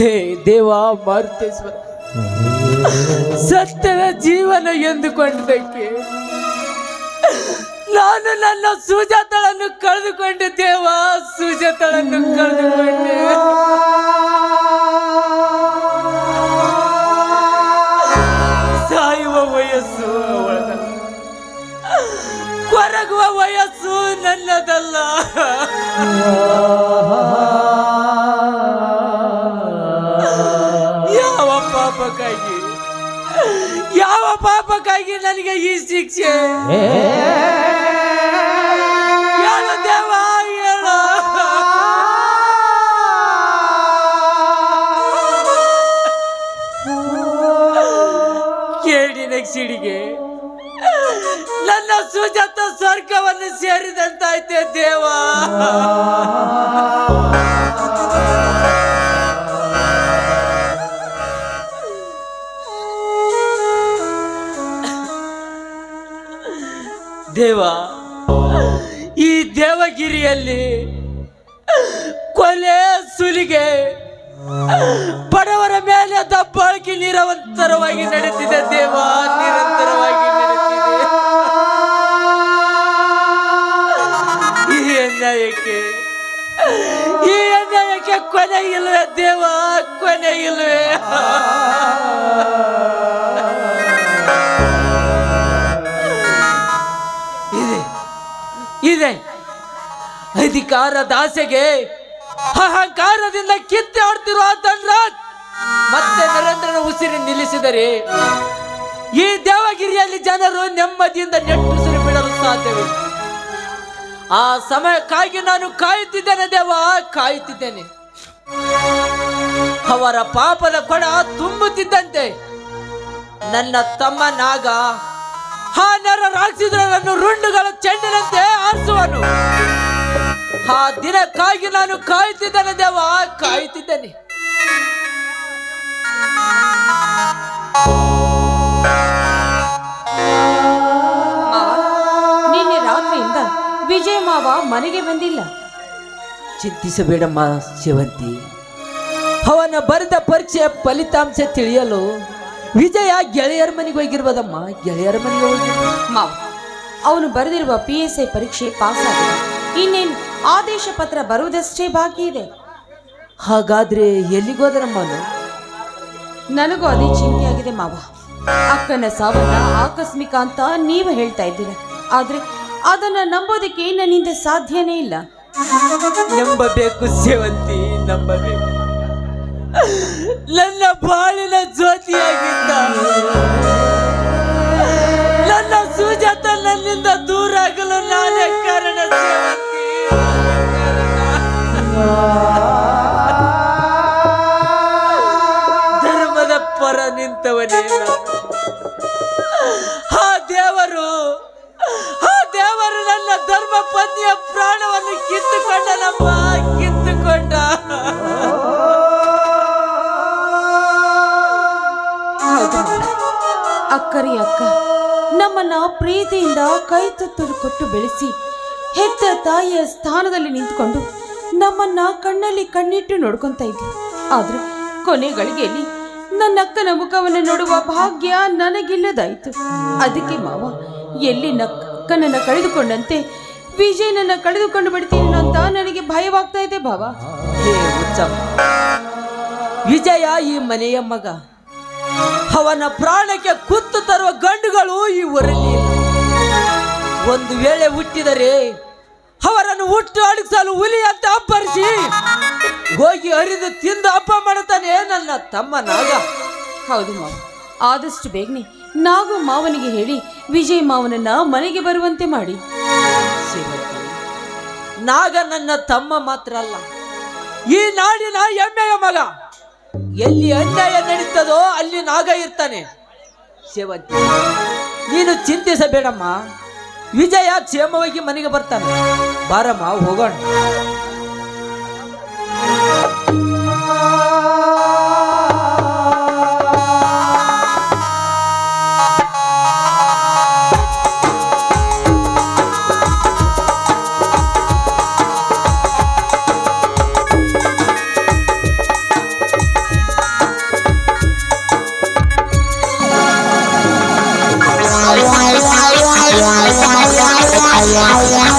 ಹೇ ದೇವ ಮಾರುತೇಶ್ವರ. ಸತ್ಯದ ಜೀವನ ಎಂದುಕೊಂಡದಕ್ಕೆ ನಾನು ನನ್ನ ಸುಜಾತಳನ್ನು ಕಳೆದುಕೊಂಡೆ ದೇವ, ಸುಜಾತಳನ್ನು ಕಳೆದುಕೊಂಡೆ. ಸಾಯುವ ವಯಸ್ಸು ಕೊರಗುವ ವಯಸ್ಸು ನನ್ನದಲ್ಲ. ಪಾಪಕ್ಕಾಗಿ? ಯಾವ ಪಾಪಕ್ಕಾಗಿ ನನಗೆ ಈ ಶಿಕ್ಷೆ? ದೇವ ಸಿಡಿಗೆ ನನ್ನ ಸುಜಾತ ಸ್ವರ್ಗವನ್ನು ಸೇರಿದಂತಾಯ್ತೆ ದೇವ. ದೇವ, ಈ ದೇವಗಿರಿಯಲ್ಲಿ ಕೊಲೆ ಸುಲಿಗೆ ಬಡವರ ಮೇಲೆ ದಬ್ಬಾಳಿಕೆ ನಿರಂತರವಾಗಿ ನಡೆದಿದೆ ದೇವ, ನಿರಂತರವಾಗಿ ನಡೆದಿದೆ. ಈ ಅನ್ಯಾಯಕ್ಕೆ ಈ ಅನ್ಯಾಯಕ್ಕೆ ಕೊನೆ ಇಲ್ವೇ ದೇವ, ಕೊನೆ ಇಲ್ವೇ ಅಧಿಕಾರದ ದಾಸೆಗೆ ಅಹಂಕಾರದಿಂದ ಕಿತ್ತಾಡ್ತಿರುವ ಧನ್ರಾಜ್, ಮತ್ತೆ ನರೇಂದ್ರನ ಉಸಿರು ನಿಲ್ಲಿಸಿದರೆ ಈ ದೇವಗಿರಿಯಲ್ಲಿ ಜನರು ನೆಮ್ಮದಿಯಿಂದ ನೆಟ್ಟುಸಿರು ಬಿಡಲು ಸಾಧ್ಯವಿಲ್ಲ ಆ ಸಮಯಕ್ಕಾಗಿ ನಾನು ಕಾಯುತ್ತಿದ್ದೇನೆ ದೇವ, ಕಾಯುತ್ತಿದ್ದೇನೆ. ಅವರ ಪಾಪದ ಕೊಡ ತುಂಬುತ್ತಿದ್ದಂತೆ ನನ್ನ ತಮ್ಮ ನಾಗ ಆ ನರ ರಾಕ್ಷಸರನ್ನು ರುಂಡುಗಳ ಚೆಂಡಿನಂತೆ ಆರಿಸುವನು. ಆ ದಿನಕ್ಕಾಗಿ ನಾನು ಕಾಯುತ್ತಿದ್ದೇನೆ ದೇವ ಕಾಯುತ್ತಿದ್ದೇನೆ ಮಾವ ನಿನ್ನೆ ರಾತ್ರಿಯಿಂದ ವಿಜಯ ಮಾವ ಮನೆಗೆ ಬಂದಿಲ್ಲ. ಚಿಂತಿಸಬೇಡಮ್ಮ ಶಿವಂತಿ. ಅವನ ಬರೆದ ಪರೀಕ್ಷೆ ಫಲಿತಾಂಶ ತಿಳಿಯಲು ವಿಜಯ ಗೆಳೆಯರ ಮನೆಗೆ ಹೋಗಿರ್ಬೋದಮ್ಮ ಗೆಳೆಯರ ಮನೆಗೆ ಹೋಗಿರ್ಬೋದು ಮಾವ ಅವನು ಬರೆದಿರುವ ಪಿ ಎಸ್ ಐ ಪರೀಕ್ಷೆ ಪಾಸ್ ಆಗಿದೆ ಇನ್ನೇನು? ಆದೇಶ ಪತ್ರ ಬರುವುದಷ್ಟೇ ಬಾಕಿ ಇದೆ. ಹಾಗಾದ್ರೆ ಎಲ್ಲಿಗೋದರಮ್ಮ ಅವನು ನನಗೂ ಅದೇ ಚಿಂತೆಯಾಗಿದೆ ಮಾವ. ಅಕ್ಕನ ಸಾವನ್ನ ಆಕಸ್ಮಿಕ ಅಂತ ನೀವು ಹೇಳ್ತಾ ಇದ್ದೀರ. ಆದ್ರೆ ಅದನ್ನ ನಂಬೋದಕ್ಕೆ ನನ್ನಿಂದ ಸಾಧ್ಯನೇ ಇಲ್ಲ. ನಂಬಬೇಕು ಸೇವಂತಿ, ನಂಬಬೇಕು. ನನ್ನ ಬಾಳಿನ ಜ್ಯೋತಿಯಾಗಿದ್ದ. ನನ್ನ ಸುಜಾತ ನನ್ನಿಂದ ದೂರ ಆಗಲು ನಾನೇ ಕಾರಣ ಸೇವಂತಿ. ಧರ್ಮದ ಪರ ನಿಂತವನೇ. ಆ ದೇವರು ಆ ದೇವರು, ನನ್ನ ಧರ್ಮ ಪತ್ನಿಯ ಪ್ರಾಣವನ್ನು ಕಿತ್ತುಕೊಂಡನಪ್ಪ ಕಿತ್ತುಕೊಂಡ ಅಕ್ಕರಿ ಅಕ್ಕ, ನಮ್ಮನ್ನ ಪ್ರೀತಿಯಿಂದ ಕೈ ತುತ್ತು ಕೊಟ್ಟು ಬೆಳೆಸಿ, ಹೆತ್ತ ತಾಯಿಯ ಸ್ಥಾನದಲ್ಲಿ ನಿಂತುಕೊಂಡು ನಮ್ಮನ್ನ ಕಣ್ಣಲ್ಲಿ ಕಣ್ಣಿಟ್ಟು ನೋಡ್ಕೊಂತ ಆದ್ರೆ ಕೊನೆ ಗಳಿಗೆಯಲ್ಲಿ ನನ್ನ ಅಕ್ಕನ ಮುಖವನ್ನು ನೋಡುವ ಭಾಗ್ಯ ನನಗಿಲ್ಲದಾಯಿತು. ಅದಕ್ಕೆ ಮಾವ, ಎಲ್ಲಿ ನಕ್ಕನನ್ನ ಕಳೆದುಕೊಂಡಂತೆ ವಿಜಯನನ್ನ ಕಳೆದುಕೊಂಡು ಬಿಡ್ತೀನಿ ಅಂತ ನನಗೆ ಭಯವಾಗ್ತಾ ಇದೆ ಭಾವ. ವಿಜಯ ಈ ಮನೆಯ ಮಗ. ಅವನ ಪ್ರಾಣಕ್ಕೆ ಕುತ್ತು ತರುವ ಗಂಡುಗಳು ಈ ಊರಲ್ಲಿ ಒಂದು ವೇಳೆ ಹುಟ್ಟಿದರೆ ಅವರನ್ನು ಹುಟ್ಟು ಅಡಗಿಸಲು ಹುಲಿ ಅಂತ ಅಪ್ಪರಿಸಿ ಹೋಗಿ ಹರಿದು ತಿಂದು ಹಬ್ಬ ಮಾಡುತ್ತಾನೆ ನನ್ನ ತಮ್ಮ ನಾಗ. ಹೌದು ಮಾವ. ಆದಷ್ಟು ಬೇಗನೆ ನಾಗು ಮಾವನಿಗೆ ಹೇಳಿ ವಿಜಯ್ ಮಾವನನ್ನ ಮನೆಗೆ ಬರುವಂತೆ ಮಾಡಿ. ನಾಗ ನನ್ನ ತಮ್ಮ ಮಾತ್ರ ಅಲ್ಲ. ಈ ನಾಡಿನ ಎಮ್ಮೆಯ ಮಗ. ಎಲ್ಲಿ ಅನ್ಯಾಯ ನಡೀತದೋ ಅಲ್ಲಿ ನಾಗ ಇರ್ತಾನೆ. ಸೇವಂತಿ ನೀನು ಚಿಂತಿಸಬೇಡಮ್ಮ. ವಿಜಯ ಕ್ಷೇಮವಾಗಿ ಮನೆಗೆ ಬರ್ತಾನೆ. ಬಾರಮ್ಮ ಹೋಗೋಣ yeah, yeah.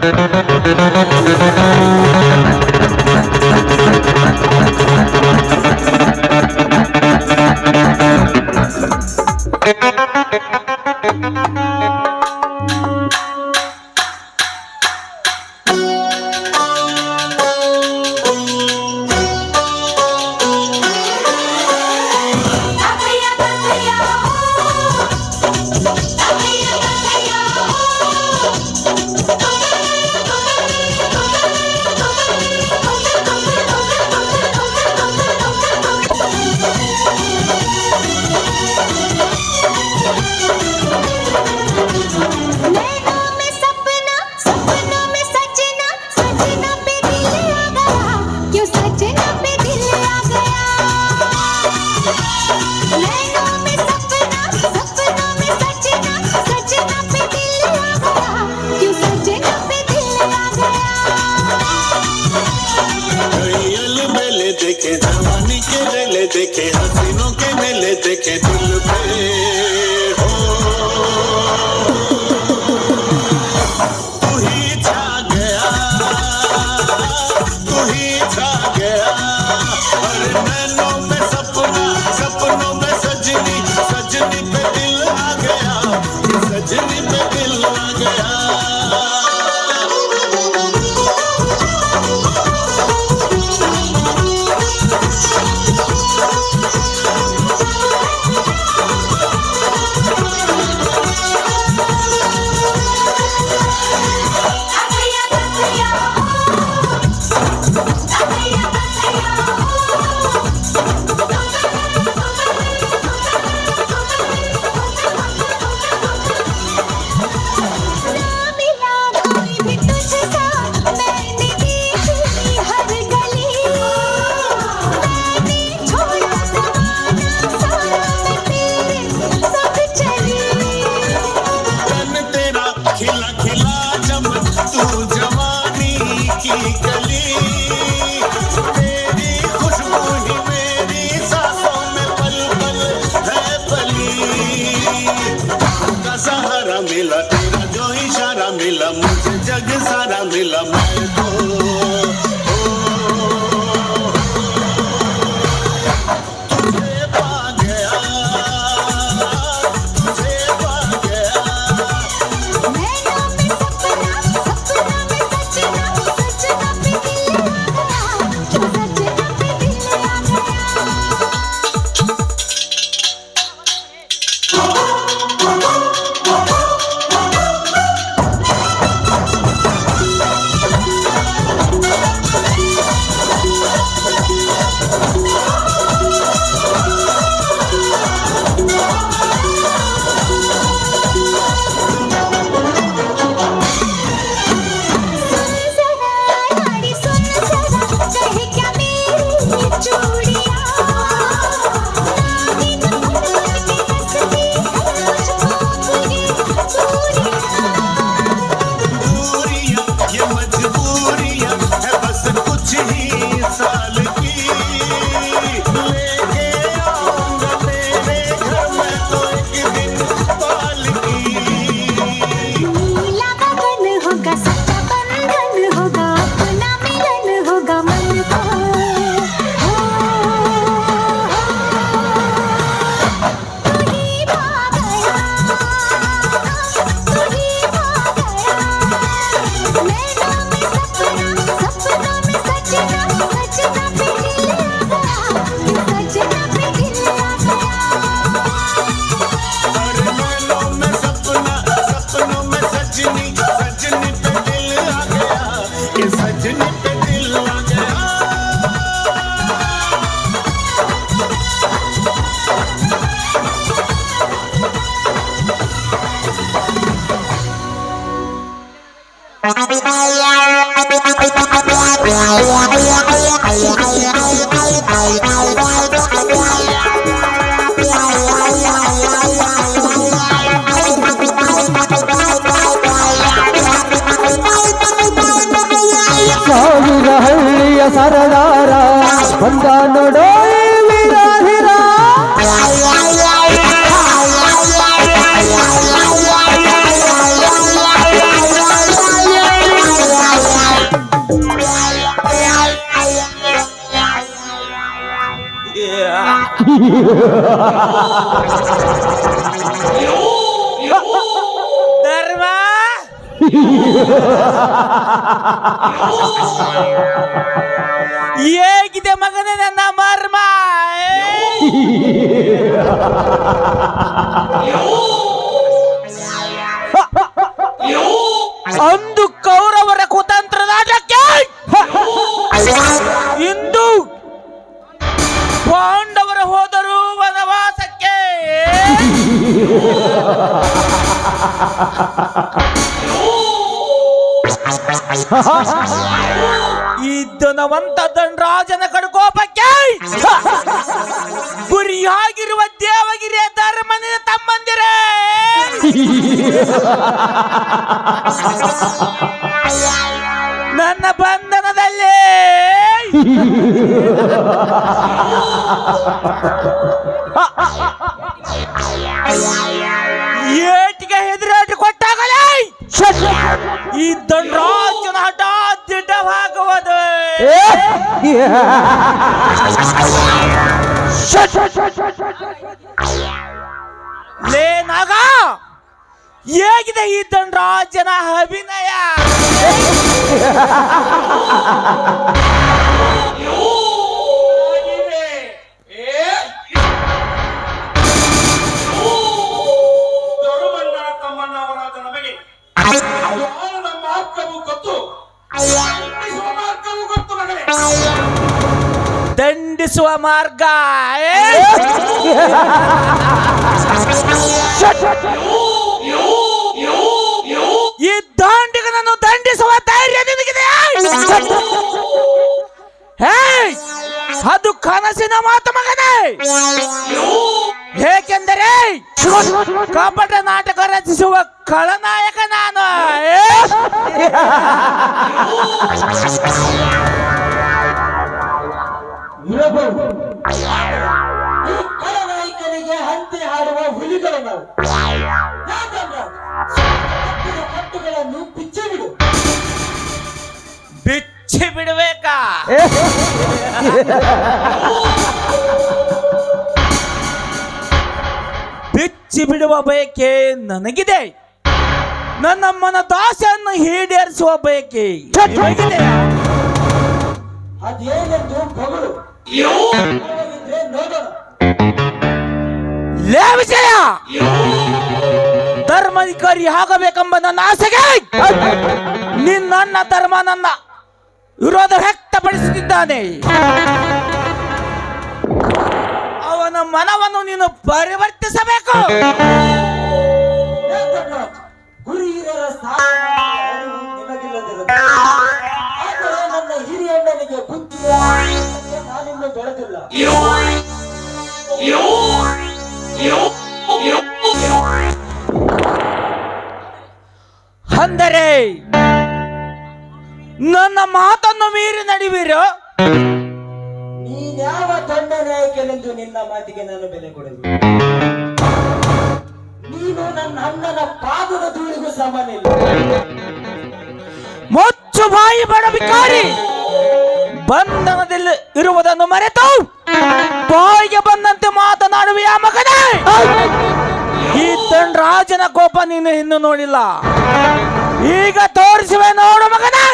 Thank you. ಬಂದ ನೋಡೋ ವೀರ ಹಿರ Yeah. ಹೇಗಿದೆ ಮಗನ ನನ್ನ ಮರ್ಮ? ಅಂದು ಕೌರವರ ಕುತಂತ್ರ ನಾಟಕ್ಕೆ ಇಂದು ಪಾಂಡವರು ಹೋದರು ವನವಾಸಕ್ಕೆ. ಇದ್ದನವಂತ ದಂಡರಾಜನ ಕಡ್ಕೋಪಕ್ಕೆ ಗುರಿಯಾಗಿರುವ ದೇವಗಿರಿಯ ಧರ್ಮನ ತಮ್ಮಂದಿರೇ ಲೇ ನಾಗ! ಹೇಗಿದೆ ಈ ಜನ ಅಭಿನಯ? ಮಾರ್ಗ? ಈ ದಾಂಡಿಗನನ್ನು ದಂಡಿಸುವ ಧೈರ್ಯ ನಿನಗಿದೆ ಹೇಯ್! ಅದು ಕನಸಿನ ಮಾತು, ಮಗನೇ ಏಕೆಂದರೆ ಕಪಟ ನಾಟಕ ರಚಿಸುವ ಖಳನಾಯಕ ನಾನು ಏ? ಕಳನಾಯಕನಿಗೆ ಹಂತೆ ಹಾಡುವ ಹುಲಿಗಳು ನಾವು. ಯಾಕಂದ್ರೆ ಕಟ್ಟಿದ ಕಟ್ಟುಗಳನ್ನು ಬಿಚ್ಚಿ ಬಿಡು. ಬಿಚ್ಚಿ ಬಿಡಬೇಕಾ? ಬಿಚ್ಚಿ ಬಿಡುವ ಬಯಕೆ ನನಗಿದೆ. ನನ್ನಮ್ಮನ ದಾಸೆಯನ್ನು ಈಡೇರಿಸುವ ಬಯಕೆ? ಅದೇನೆಂದು ಬಗಳು ಲೇ ವಿಜಯ ಧರ್ಮಾಧಿಕಾರಿ ಆಗಬೇಕೆಂಬ ನನ್ನ ಆಸೆಗೆ ನಿನ್ನ ಧರ್ಮ ನನ್ನ ವಿರೋಧ ವ್ಯಕ್ತಪಡಿಸುತ್ತಿದ್ದಾನೆ. ಅವನ ಮನವನ್ನು ನೀನು ಪರಿವರ್ತಿಸಬೇಕು. ಹಿರಿಯಣ್ಣನಿಗೆ ಬುದ್ಧಿ ಅಂದರೆ ನನ್ನ ಮಾತನ್ನು ಮೀರಿ ನಡಿವಿರೋ? ನೀನ್ಯಾವ ದೊಡ್ಡ ನಾಯಕನೆಂದು ನಿನ್ನ ಮಾತಿಗೆ ನಾನು ಬೆಲೆ ಕೊಡಲು ನೀನು ನನ್ನ ಅಣ್ಣನ ಪಾದದ ಧೂಳಿಗೂ ಸಮಾನ ಮುಚ್ಚು ಬಾಯಿ ಬಡಬಿಕಾರಿ ಬಂಧನದಲ್ಲಿ ಇರುವುದನ್ನು ಮರೆತು ಬಾಯಿಗೆ ಬಂದಂತೆ ಮಾತನಾಡುವ ಮಗನೇ? ಈ ದಂಡರಾಜನ ಕೋಪ ನೀನು ಇನ್ನು ನೋಡಿಲ್ಲ. ಈಗ ತೋರಿಸುವೆ ನೋಡು ಮಗನೇ.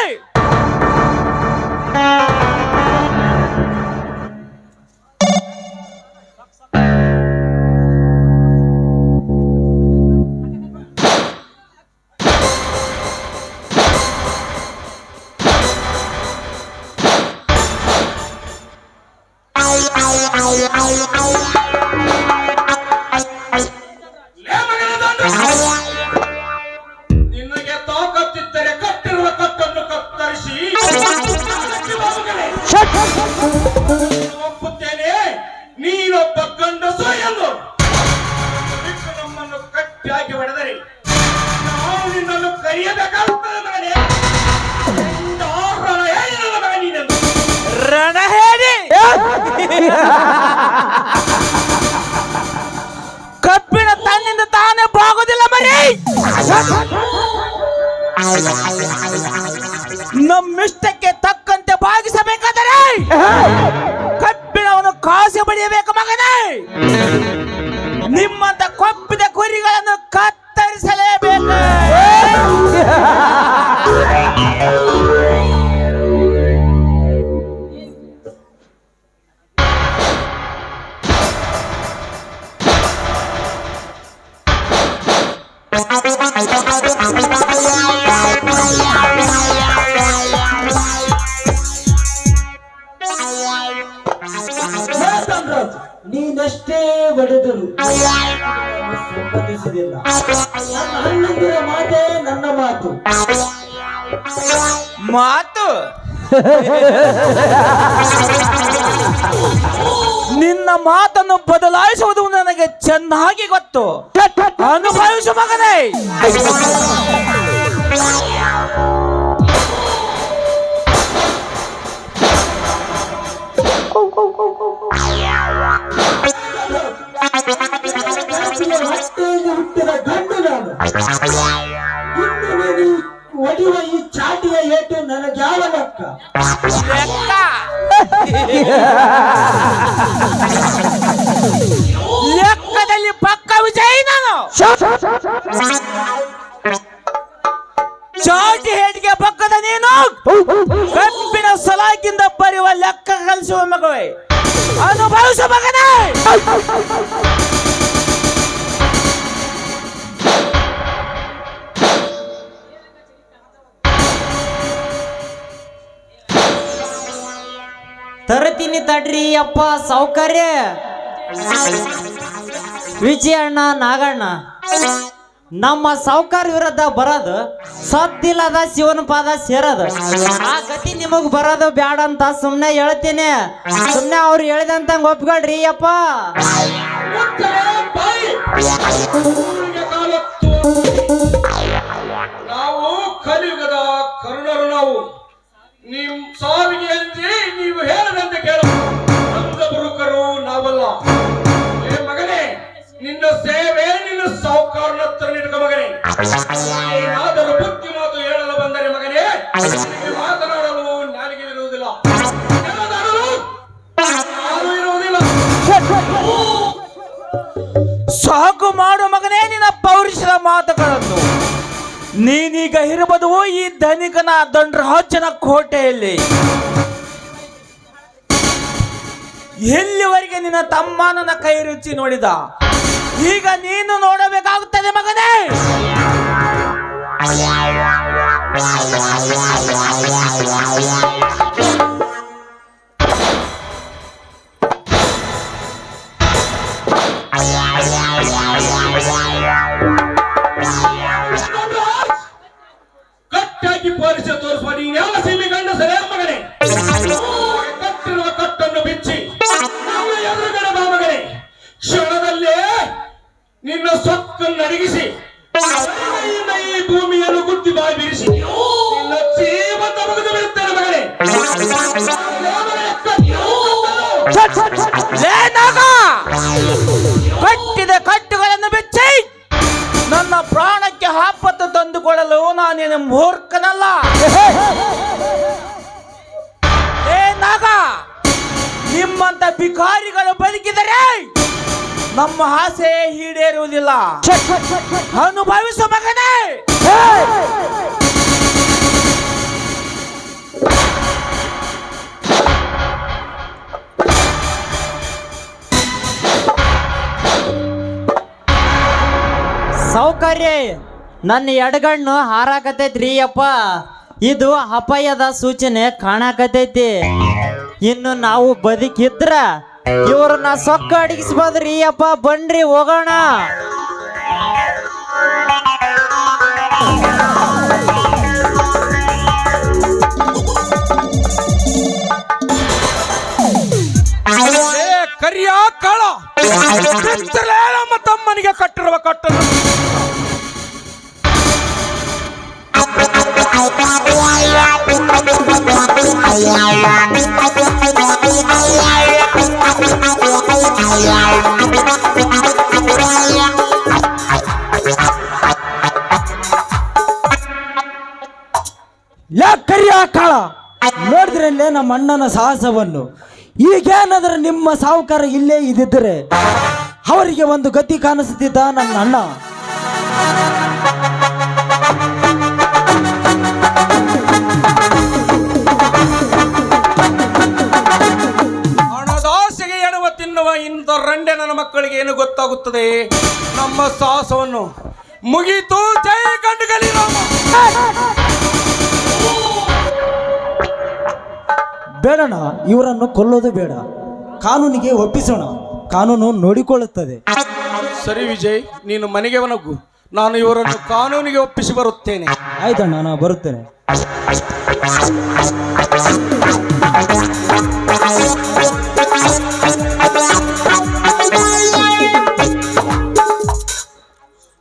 ನಿನ್ನ ಮಾತನ್ನು ಬದಲಾಯಿಸುವುದು ನನಗೆ ಚೆನ್ನಾಗಿ ಗೊತ್ತು. ಅನುಭವಿಸು ಮಗನೇ. ತರತೀನಿ ತಡ್ರಿ ಅಪ್ಪ ಸೌಕರ್ಯ ವಿಜಯಣ್ಣ, ನಾಗಣ್ಣ, ನಮ್ಮ ಸಾವುಕಾರ ವಿರುದ್ಧ ಬರೋದು ಸತ್ತಿಲ್ಲದ ಶಿವನ ಪಾದ ಸೇರೋದು. ಆ ಗತಿ ನಿಮಗ್ ಬರೋದು ಬ್ಯಾಡ ಅಂತ ಸುಮ್ನೆ ಹೇಳ್ತೀನಿ. ಸುಮ್ನೆ ಅವ್ರು ಹೇಳಿದಂತ ಒಪ್ಕೊಳ್ರಿ ಅಪ್ಪ. ನಾವು ಕಲಿಯುಗದ ಕರುಣರು ನಾವು. ನಿಮ್ ಸಾವಿಗೆ ಅಂತೆ ನೀವು ಹೇಳದಂತೆ ಕೇಳು ಅಂಗಬರುಕರು ನಾವಲ್ಲ. ಏ ಮಗನೇ, ನಿನ್ನ ಸೇವೆ, ನಿನ್ನ ಸಾವುಕಾರನ ಹತ್ರ ನಿಡ್ಕ ಮಗನೇ. ಏನಾದರೂ ಬುದ್ಧಿ ಮಾತು ಹೇಳಲು ಬಂದರೆ ಮಗನೇ ನೀನೀಗ ಇರಬಹುದು ಈ ಧನಿಕನ ದಂಡರಾಜನ ಕೋಟೆಯಲ್ಲಿ. ಎಲ್ಲಿವರೆಗೆ ನಿನ್ನ ತಮ್ಮ ನನ್ನ ಕೈ ರುಚಿ ನೋಡಿದ? ಈಗ ನೀನು ನೋಡಬೇಕಾಗುತ್ತದೆ ಮಗನೇ. ಅನುಭವಿಸು ಸೌಕರ್ಯ, ನನ್ನ ಎಡಗಣ್ಣು ಹಾರಾಕತೈತ್ರಿ ಅಪ್ಪ. ಇದು ಅಪಾಯದ ಸೂಚನೆ ಕಾಣಾಕತೈತಿ. ಇನ್ನು ನಾವು ಬದುಕಿದ್ರ ಇವ್ರನ್ನ ಸೊಕ್ಕ ಅಡಗಿಸ್ಬೋದ್ರಿ ಅಪ್ಪ. ಬನ್ರಿ ಹೋಗೋಣ. ಕರಿಯ ಕಾಳ. ನಮ್ಮ ತಮ್ಮನಿಗೆ ಕಟ್ಟಿರುವ ಕಟ್ಟನ್ನು. ಯಾಕರಿಯ ಕಾಳ? ನೋಡಿದ್ರಲ್ಲೇ ನಮ್ಮ ಅಣ್ಣನ ಸಾಹಸವನ್ನು. ಈಗೇನಾದ್ರೆ ನಿಮ್ಮ ಸಾಹುಕಾರ ಇಲ್ಲೇ ಇದ್ದಿದ್ರೆ ಅವರಿಗೆ ಒಂದು ಗತಿ ಕಾಣಿಸುತ್ತಿದ್ದ ನನ್ನ ಅಣ್ಣ. ಹಣದಾಸೆಗೆ ಎಣುವ ತಿನ್ನುವ ಇಂಥ ರಂಡೆ ನನ್ನ ಮಕ್ಕಳಿಗೆ ಏನು ಗೊತ್ತಾಗುತ್ತದೆ? ನಮ್ಮ ಸಾಹಸವನ್ನು ಮುಗೀತು. ಜೈ ಕಂಡು ರಾಮ. ಬೇಡಣ ಇವರನ್ನು ಕೊಲ್ಲೋದು ಬೇಡ. ಕಾನೂನಿಗೆ ಒಪ್ಪಿಸೋಣ ಕಾನೂನು ನೋಡಿಕೊಳ್ಳುತ್ತದೆ. ಸರಿ ವಿಜಯ್ ನೀನು ಮನೆಗೆ ಒನಗು ನಾನು ಇವರನ್ನು ಕಾನೂನಿಗೆ ಒಪ್ಪಿಸಿ ಬರುತ್ತೇನೆ. ಆಯ್ತಣ್ಣ ನಾನು ಬರುತ್ತೇನೆ.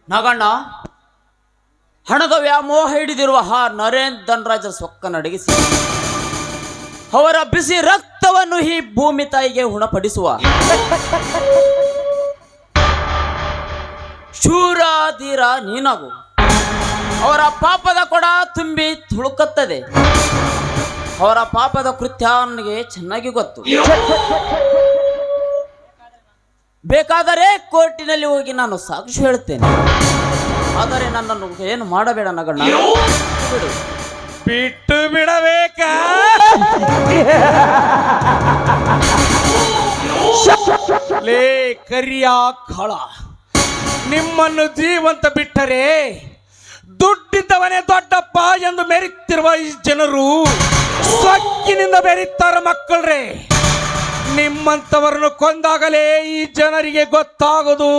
ನಾಗಣ್ಣ ಹಣದ ವ್ಯಾಮೋಹ ಹಿಡಿದಿರುವ ಆ ನರೇಂದ್ರ ಧನರಾಜರ ಸೊಕ್ಕ ನಡಗಿಸಿ ಅವರ ಬಿಸಿ ರಕ್ತವನ್ನು ಈ ಭೂಮಿ ತಾಯಿಗೆ ಉಣಪಡಿಸುವ. ಶೂರಾಧೀರ ನೀನಗು. ಅವರ ಪಾಪದ ಕೊಡ ತುಂಬಿ ತುಳುಕುತ್ತದೆ. ಅವರ ಪಾಪದ ಕೃತ್ಯ ನನಗೆ ಚೆನ್ನಾಗಿ ಗೊತ್ತು. ಬೇಕಾದರೆ ಕೋರ್ಟಿನಲ್ಲಿ ಹೋಗಿ ನಾನು ಸಾಕ್ಷಿ ಹೇಳುತ್ತೇನೆ ಆದರೆ ನನ್ನನ್ನು ಏನು ಮಾಡಬೇಡ ನಗಣ್ಣ. ಬಿಡು. ಬಿಟ್ಟು ಬಿಡಬೇಕಾ? ಲೇ ಕರಿಯ ಕಳ ನಿಮ್ಮನ್ನು ಜೀವಂತ ಬಿಟ್ಟರೆ ದುಡ್ಡಿದ್ದವನೇ ದೊಡ್ಡಪ್ಪ ಎಂದು ಮೆರಿತಿರುವ ಈ ಜನರು ಸೊಕ್ಕಿನಿಂದ ಬೆರೀತಾರ ಮಕ್ಕಳ್ರೆ. ನಿಮ್ಮಂಥವರನ್ನು ಕೊಂದಾಗಲೇ ಈ ಜನರಿಗೆ ಗೊತ್ತಾಗದು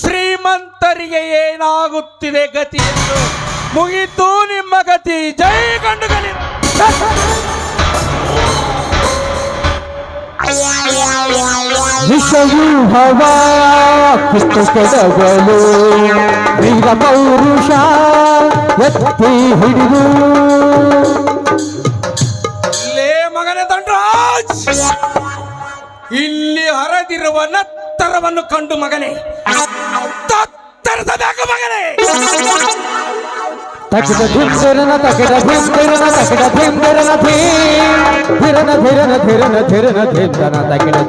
ಶ್ರೀಮಂತರಿಗೆ ಏನಾಗುತ್ತಿದೆ ಗತಿ ಎಂದು. ಮುಗಿತು ನಿಮ್ಮ ಗತಿ. ಜೈ ಗಂಡುಗಲಿ. ವಿಷವ್ಯೂಹವ ಕಿತ್ತು ಕೆಡವಲು ವೀರ ಪೌರುಷ ಎತ್ತಿ ಹಿಡಿದು. ಇಲ್ಲೇ ಮಗನ ದಂಡರಾಜ್ ಇಲ್ಲಿ ಹರಿದಿರುವ ನತ್ತರವನ್ನು ಕಂಡು ಮಗನೇ. ತತ್ತರಿಸಬೇಕು ಮಗನೇ. তাকে তো ধুম করে না, তাকে তো ধুম করে না, তাকে তো ধুম করে না, ধীর। ধীর না ধীর না ধীর না ধীর না ধীর না তাকে তো